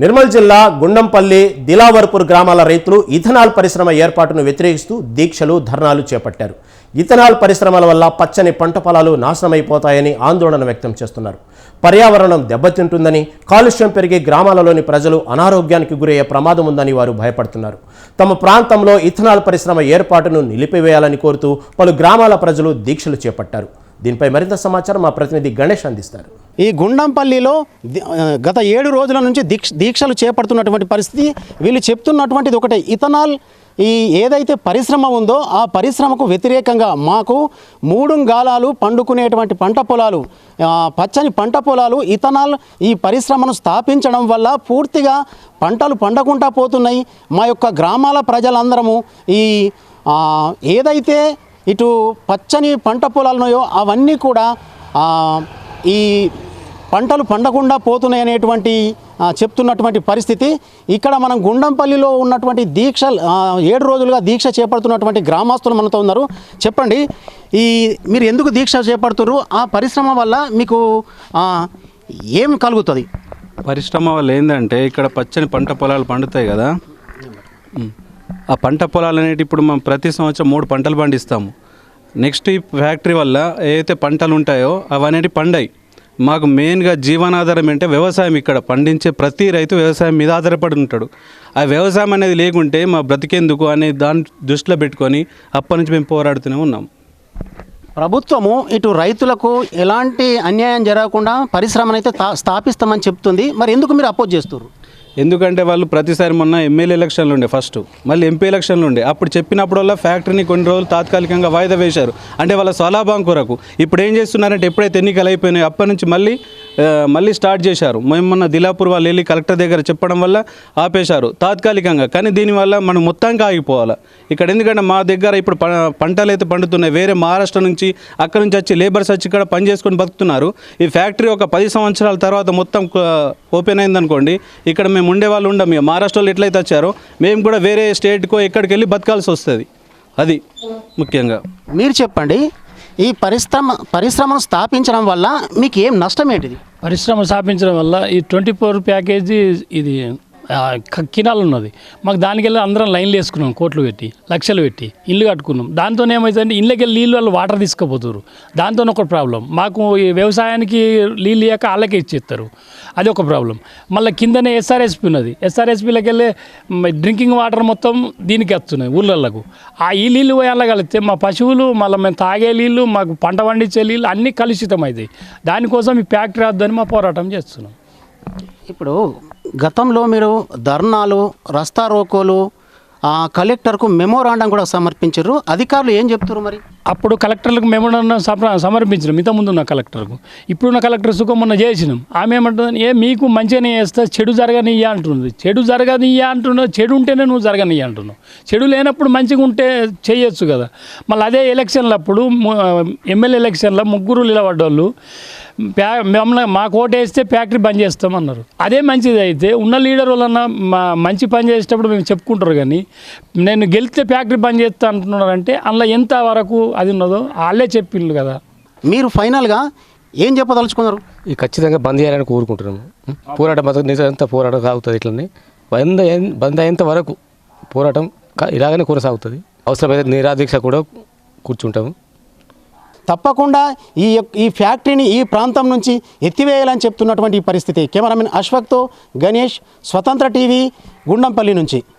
నిర్మల్ జిల్లా గుండంపల్లి దిలావర్పూర్ గ్రామాల రైతులు ఇథనాల్ పరిశ్రమ ఏర్పాటును వ్యతిరేకిస్తూ దీక్షలు ధర్నాలు చేపట్టారు. ఇథనాల్ పరిశ్రమల వల్ల పచ్చని పంట పొలాలు నాశనమైపోతాయని ఆందోళన వ్యక్తం చేస్తున్నారు. పర్యావరణం దెబ్బతింటుందని కాలుష్యం పెరిగి గ్రామాలలోని ప్రజలు అనారోగ్యానికి గురయ్యే ప్రమాదం ఉందని వారు భయపడుతున్నారు. తమ ప్రాంతంలో ఇథనాల్ పరిశ్రమ ఏర్పాటును నిలిపివేయాలని కోరుతూ పలు గ్రామాల ప్రజలు దీక్షలు చేపట్టారు. దీనిపై మరింత సమాచారం మా ప్రతినిధి గణేష్ అందిస్తారు. ఈ గుండంపల్లిలో గత ఏడు రోజుల నుంచి దీక్ష దీక్షలు చేపడుతున్నటువంటి పరిస్థితి వీళ్ళు చెప్తున్నటువంటిది ఒకటే. ఇథనాల్ ఈ ఏదైతే పరిశ్రమ ఉందో ఆ పరిశ్రమకు వ్యతిరేకంగా మాకు మూడు గాలాలు పండుకునేటువంటి పంట పొలాలు పచ్చని పంట పొలాలు ఇథనాల్ ఈ పరిశ్రమను స్థాపించడం వల్ల పూర్తిగా పంటలు పండకుండా పోతున్నాయి. మా యొక్క గ్రామాల ప్రజలందరము ఈ ఏదైతే ఇటు పచ్చని పంట పొలాలు ఉన్నాయో అవన్నీ కూడా ఈ పంటలు పండకుండా పోతున్నాయి అనేటువంటి చెప్తున్నటువంటి పరిస్థితి. ఇక్కడ మనం గుండంపల్లిలో ఉన్నటువంటి దీక్ష ఏడు రోజులుగా దీక్ష చేపడుతున్నటువంటి గ్రామస్తులు మనతో ఉన్నారు. చెప్పండి ఈ మీరు ఎందుకు దీక్ష చేపడుతున్నారు ఆ పరిశ్రమ వల్ల మీకు ఏం కలుగుతుంది? పరిశ్రమ వల్ల ఏంటంటే ఇక్కడ పచ్చని పంట పొలాలు పండుతాయి కదా. ఆ పంట పొలాలు అనేటి ఇప్పుడు మనం ప్రతి సంవత్సరం మూడు పంటలు పండిస్తాము. నెక్స్ట్ ఈ ఫ్యాక్టరీ వల్ల ఏదైతే పంటలు ఉంటాయో అవనేటి పండాయి. మాకు మెయిన్గా జీవనాధారం అంటే వ్యవసాయం ఇక్కడ. పండించే ప్రతి రైతు వ్యవసాయం మీద ఆధారపడి ఉంటాడు. ఆ వ్యవసాయం అనేది లేకుంటే మా బ్రతికేందుకు అనే దాన్ని దృష్టిలో పెట్టుకొని అప్పటి నుంచి మేము పోరాడుతూనే ఉన్నాం. ప్రభుత్వము ఇటు రైతులకు ఎలాంటి అన్యాయం జరగకుండా పరిశ్రమనైతే తా- స్థాపిస్తామని చెప్తుంది. మరి ఎందుకు మీరు అపోజ్ చేస్తున్నారు ఎందుకంటే వాళ్ళు ప్రతిసారి మొన్న ఎమ్మెల్యే ఎలక్షన్లు ఉండే ఫస్ట్. మళ్ళీ ఎంపీ ఎలక్షన్లు ఉండే. అప్పుడు చెప్పినప్పుడల్లా ఫ్యాక్టరీని కొన్ని రోజులు తాత్కాలికంగా వాయిదా వేశారు. అంటే వాళ్ళ స్వలాభం కొరకు. ఇప్పుడు ఏం చేస్తున్నారంటే ఎప్పుడైతే ఎన్నికలు అయిపోయినాయి అప్పటి నుంచి మళ్ళీ మళ్ళీ స్టార్ట్ చేశారు. మేము మొన్న దిలాపూర్ వాళ్ళు వెళ్ళి కలెక్టర్ దగ్గర చెప్పడం వల్ల ఆపేశారు. తాత్కాలికంగా. కానీ దీనివల్ల మనం మొత్తంగా ఆగిపోవాలి? ఇక్కడ ఎందుకంటే మా దగ్గర ఇప్పుడు ప- పంటలు అయితే పండుతున్నాయి. వేరే మహారాష్ట్ర నుంచి అక్కడ నుంచి వచ్చి లేబర్స్ వచ్చి ఇక్కడ పని చేసుకొని బతుకుతున్నారు. ఈ ఫ్యాక్టరీ ఒక పది సంవత్సరాల తర్వాత మొత్తం ఓపెన్ అయిందనుకోండి ఇక్కడ మేము ఉండే వాళ్ళు ఉండం. ఇక మహారాష్ట్రలో ఎట్లయితే వచ్చారో మేము కూడా వేరే స్టేట్కో ఎక్కడికి వెళ్ళి బతకాల్సి వస్తుంది. అది ముఖ్యంగా. మీరు చెప్పండి. ఈ పరిశ్రమ పరిశ్రమను స్థాపించడం వల్ల మీకు ఏం నష్టం ఏంటిది? పరిశ్రమ స్థాపించడం వల్ల ఈ ట్వంటీ ఫోర్ ప్యాకేజీ ఇది కినాలు ఉన్నది. మాకు దానికి వెళ్ళి అందరం లైన్లు వేసుకున్నాం కోట్లు పెట్టి లక్షలు పెట్టి ఇల్లు కట్టుకున్నాం. దాంతో ఏమవుతుందంటే ఇళ్ళకి వెళ్ళి నీళ్ళు వాళ్ళు వాటర్ తీసుకుపోతారు దాంతో ఒక ప్రాబ్లం. మాకు ఈ వ్యవసాయానికి నీళ్ళు ఇవ్వక వాళ్ళకే ఇచ్చేస్తారు. అది ఒక ప్రాబ్లం. మళ్ళీ కిందనే ఎస్ఆర్ఎస్పి ఉన్నది. ఎస్ఆర్ఎస్పిలోకి వెళ్ళి డ్రింకింగ్ వాటర్ మొత్తం దీనికి వస్తున్నాయి ఊళ్ళకు ఆ ఈ నీళ్ళు పోయాలగలిగితే మా పశువులు మళ్ళీ మేము తాగే నీళ్ళు మాకు పంట పండించే నీళ్ళు అన్నీ కలుషితం అవుతాయి దానికోసం ఈ ఫ్యాక్టరీ వద్దని మా పోరాటం చేస్తున్నాం. ఇప్పుడు గతంలో మీరు ధర్నాలు రస్తా రోకోలు కలెక్టర్కు మెమోరాండం కూడా సమర్పించారు. అధికారులు ఏం చెప్తారు మరి? అప్పుడు కలెక్టర్లకు మేము సమర్పించినాం ఇంత ముందు ఉన్న కలెక్టర్కు. ఇప్పుడున్న కలెక్టర్ సుఖం మొన్న చేసినాం. ఆమె ఏమంటుంది ఏ మీకు మంచిగానే చేస్తా చెడు జరగనియ్యా అంటుంది. చెడు జరగనియ్యా అంటున్నావు చెడు ఉంటేనే నువ్వు జరగనియ్యా అంటున్నావు. చెడు లేనప్పుడు మంచిగా ఉంటే చేయొచ్చు కదా. మళ్ళీ అదే ఎలక్షన్లప్పుడు ఎమ్మెల్యే ఎలక్షన్లో ముగ్గురు నిలబడ్డోళ్ళు ప్యా మమ్మల్ని మాకు ఓటు వేస్తే ఫ్యాక్టరీ బంద్ చేస్తామన్నారు. అదే మంచిది అయితే ఉన్న లీడర్ వాళ్ళన్నా మా మంచి పని చేసేటప్పుడు మేము చెప్పుకుంటారు కానీ నేను గెలిస్తే ఫ్యాక్టరీ బంద్ చేస్తా అంటున్నారంటే అందులో ఎంత వరకు అది ఉన్నదో వాళ్ళే చెప్పిండ్రు కదా. మీరు ఫైనల్గా ఏం చెప్పదలుచుకున్నారు? ఈ ఖచ్చితంగా బంద్ చేయాలని కోరుకుంటున్నాము. పోరాటం బతుకు నిజంతా పోరాటం సాగుతుంది ఇట్లనే. బంద్ బంద్ అయ్యేంత వరకు పోరాటం ఇలాగనే కొనసాగుతుంది. అవసరమైతే నిరాదీక్ష కూడా కూర్చుంటాము. తప్పకుండా ఈ ఈ ఫ్యాక్టరీని ఈ ప్రాంతం నుంచి ఎత్తివేయాలని చెప్తున్నటువంటి పరిస్థితి. కెమెరామెన్ అశ్వక్తో గణేష్ స్వతంత్ర టీవీ గుండంపల్లి నుంచి.